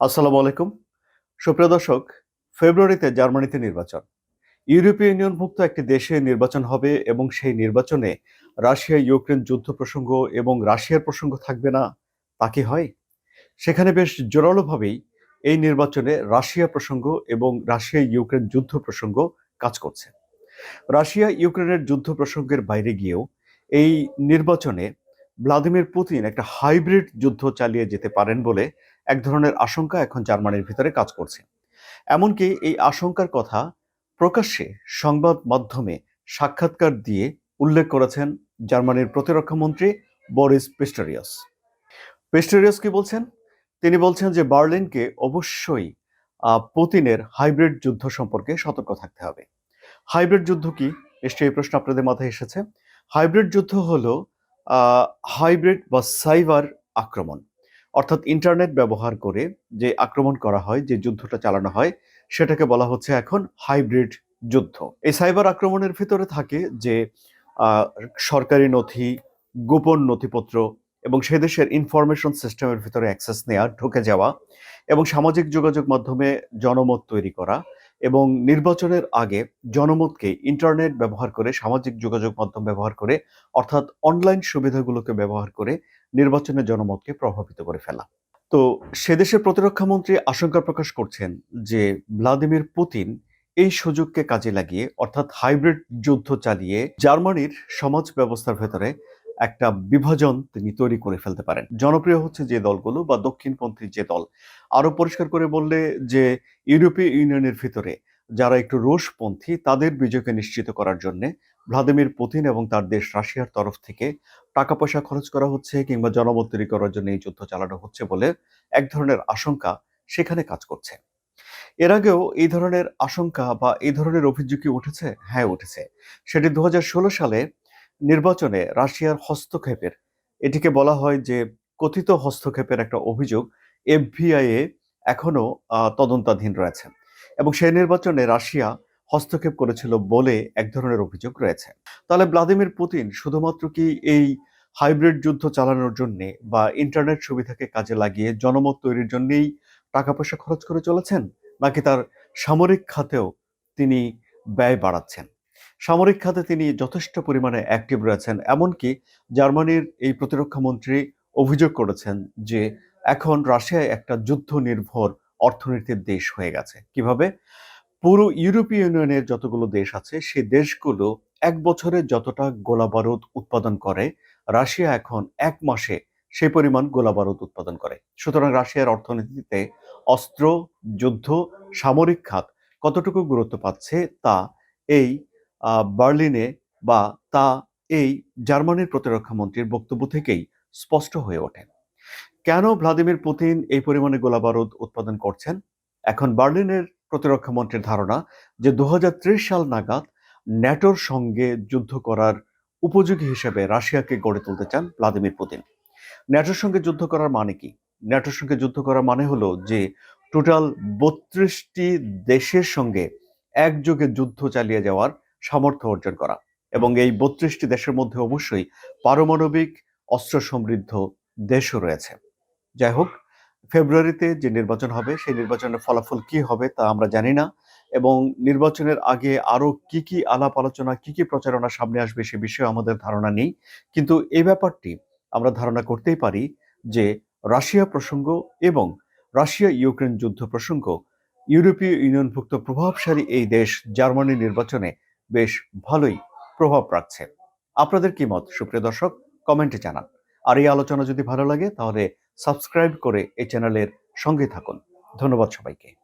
আসসালামু আলাইকুম। সুপ্রিয় দর্শক, ফেব্রুয়ারিতে জার্মানিতে নির্বাচন। ইউরোপীয় ইউনিয়নভুক্ত একটি দেশে নির্বাচন হবে এবং সেই নির্বাচনে রাশিয়া ইউক্রেন যুদ্ধ প্রসঙ্গ এবং রাশিয়ার প্রসঙ্গ থাকবে না, তা কি হয়? সেখানে বেশ জোরালোভাবেই এই নির্বাচনে রাশিয়া প্রসঙ্গ এবং রাশিয়া ইউক্রেন যুদ্ধ প্রসঙ্গ কাজ করছে। রাশিয়া ইউক্রেনের যুদ্ধ প্রসঙ্গের বাইরে গিয়েও এই নির্বাচনে ভ্লাদিমির পুতিন একটা হাইব্রিড যুদ্ধ চালিয়ে যেতে পারেন বলে এক ধরনের আশঙ্কা এখন জার্মানির ভিতরে কাজ করছে। এমনকি এই আশঙ্কার কথা প্রকাশ্যে সংবাদ মাধ্যমে সাক্ষাৎকার দিয়ে উল্লেখ করেছেন জার্মানির প্রতিরক্ষা মন্ত্রী বরিস পিস্টারিয়াস। পিস্টারিয়াস কি বলছেন? তিনি বলছেন যে বার্লিনকে অবশ্যই পুতিনের হাইব্রিড যুদ্ধ সম্পর্কে সতর্ক থাকতে হবে। হাইব্রিড যুদ্ধ কি? নিশ্চয়ই এই প্রশ্ন আপনাদের মাথায় এসেছে। হাইব্রিড যুদ্ধ হলো হাইব্রিড বা সাইবার আক্রমণ। অর্থাৎ ইন্টারনেট ব্যবহার করে যে আক্রমণ করা হয়, যে যুদ্ধটা চালানো হয়, সেটাকে বলা হচ্ছে এখন হাইব্রিড যুদ্ধ। এই সাইবার আক্রমণের ভিতরে থাকে যে সরকারি নথি, গোপন নথিপত্র এবং সে দেশের ইনফরমেশন সিস্টেমের ভিতরে অ্যাক্সেস নেওয়া ঢুকে যাওয়া এবং সামাজিক যোগাযোগ মাধ্যমে জনমত তৈরি করা এবং নির্বাচনের আগে জনমতকে ইন্টারনেট ব্যবহার করে, সামাজিক যোগাযোগ মাধ্যম ব্যবহার করে, অর্থাৎ অনলাইন সুবিধাগুলোকে ব্যবহার করে নির্বাচনের জনমতকে প্রভাবিত করে ফেলা। তো সে দেশের প্রতিরক্ষা মন্ত্রী আশঙ্কা প্রকাশ করছেন যে ভ্লাদিমির পুতিন এই সুযোগকে কাজে লাগিয়ে, অর্থাৎ হাইব্রিড যুদ্ধ চালিয়ে জার্মানির সমাজ ব্যবস্থার ভেতরে একটা বিভাজন তিনি তৈরি করে ফেলতে পারেন। জনপ্রিয় হচ্ছে যে দলগুলো বা দক্ষিণপন্থী যে দল আরও পরিষ্কার করে বললে যে ইউরোপীয় ইউনিয়নের ভিতরে যারা একটু রুশপন্থী, তাদের বিজয়কে নিশ্চিত করার জন্য ভ্লাদিমির পুতিন এবং তার দেশ রাশিয়ার তরফ থেকে টাকা পয়সা খরচ করা হচ্ছে কিংবা জনমত তৈরি করার জন্য এই যুদ্ধ চালানো হচ্ছে বলে এক ধরনের আশঙ্কা সেখানে কাজ করছে। এর আগেও এই ধরনের আশঙ্কা বা এই ধরনের অভিযোগ কি উঠেছে? হ্যাঁ উঠেছে। সেটি দু হাজার ষোলো সালে নির্বাচনে রাশিয়ার হস্তক্ষেপের, এটিকে বলা হয় যে কথিত হস্তক্ষেপের একটা অভিযোগ এফবিআই এ এখনও তদন্তাধীন রয়েছে। এবং সেই নির্বাচনে রাশিয়া হস্তক্ষেপ করেছিল বলে এক ধরনের অভিযোগ রয়েছে। তাহলে ভ্লাদিমির পুতিন শুধুমাত্র কি এই হাইব্রিড যুদ্ধ চালানোর জন্য বা ইন্টারনেট সুবিধাকে কাজে লাগিয়ে জনমত তৈরির জন্যই টাকা পয়সা খরচ করে চলেছেন? নাকি তার সামরিক খাতেও তিনি ব্যয় বাড়াচ্ছেন? সামরিক খাতে তিনি যথেষ্ট পরিমাণে অ্যাক্টিভ রয়েছেন, এমনকি জার্মানির এই প্রতিরক্ষা মন্ত্রী অভিযোগ করেছেন যে এখন রাশিয়া একটা যুদ্ধ নির্ভর অর্থনীতির দেশ হয়ে গেছে। কীভাবে? পুরো ইউরোপীয় ইউনিয়নের যতগুলো দেশ আছে সেই দেশগুলো এক বছরে যতটা গোলা বারুদ উৎপাদন করে, রাশিয়া এখন এক মাসে সেই পরিমাণ গোলা বারুদ উৎপাদন করে। সুতরাং রাশিয়ার অর্থনীতিতে অস্ত্র, যুদ্ধ, সামরিক খাত কতটুকু গুরুত্ব পাচ্ছে তা এই বার্লিনে বা তা এই জার্মানির প্রতিরক্ষা মন্ত্রীর বক্তব্য থেকেই স্পষ্ট হয়ে ওঠে। কেন ভ্লাদিমির পুতিন এই পরিমাণে গোলাবারুদ উৎপাদন করছেন? এখন বার্লিনের প্রতিরক্ষা মন্ত্রীর ধারণা যে দুহাজার ত্রিশ সাল নাগাদ ন্যাটোর সঙ্গে যুদ্ধ করার উপযোগী হিসেবে রাশিয়াকে গড়ে তুলতে চান ভ্লাদিমির পুতিন। ন্যাটোর সঙ্গে যুদ্ধ করার মানে কি? ন্যাটোর সঙ্গে যুদ্ধ করার মানে হলো যে টোটাল বত্রিশটি দেশের সঙ্গে একযোগে যুদ্ধ চালিয়ে যাওয়ার সামর্থ্য অর্জন করা এবং এই বত্রিশটি দেশের মধ্যে অবশ্যই পারমাণবিক অস্ত্র সমৃদ্ধ দেশও রয়েছে। যাই হোক, ফেব্রুয়ারিতে যে নির্বাচন হবে, সেই নির্বাচনের ফলাফল কি হবে তা আমরা জানি না এবং নির্বাচনের আগে আরও কি কি আলাপ আলোচনা, কি কি প্রচারণা সামনে আসবে সে বিষয়ে আমাদের ধারণা নেই। কিন্তু এই ব্যাপারটি আমরা ধারণা করতেই পারি যে রাশিয়া প্রসঙ্গ এবং রাশিয়া ইউক্রেন যুদ্ধ প্রসঙ্গ ইউরোপীয় ইউনিয়নভুক্ত প্রভাবশালী এই দেশ জার্মানির নির্বাচনে বেশ ভালোই প্রভাব রাখছে। আপনাদের কি মত? সুপ্রিয় দর্শক কমেন্টে জানান। আর এই আলোচনা যদি ভালো লাগে, তাহলে সাবস্ক্রাইব করে এই চ্যানেলের সঙ্গে থাকুন। ধন্যবাদ সবাইকে।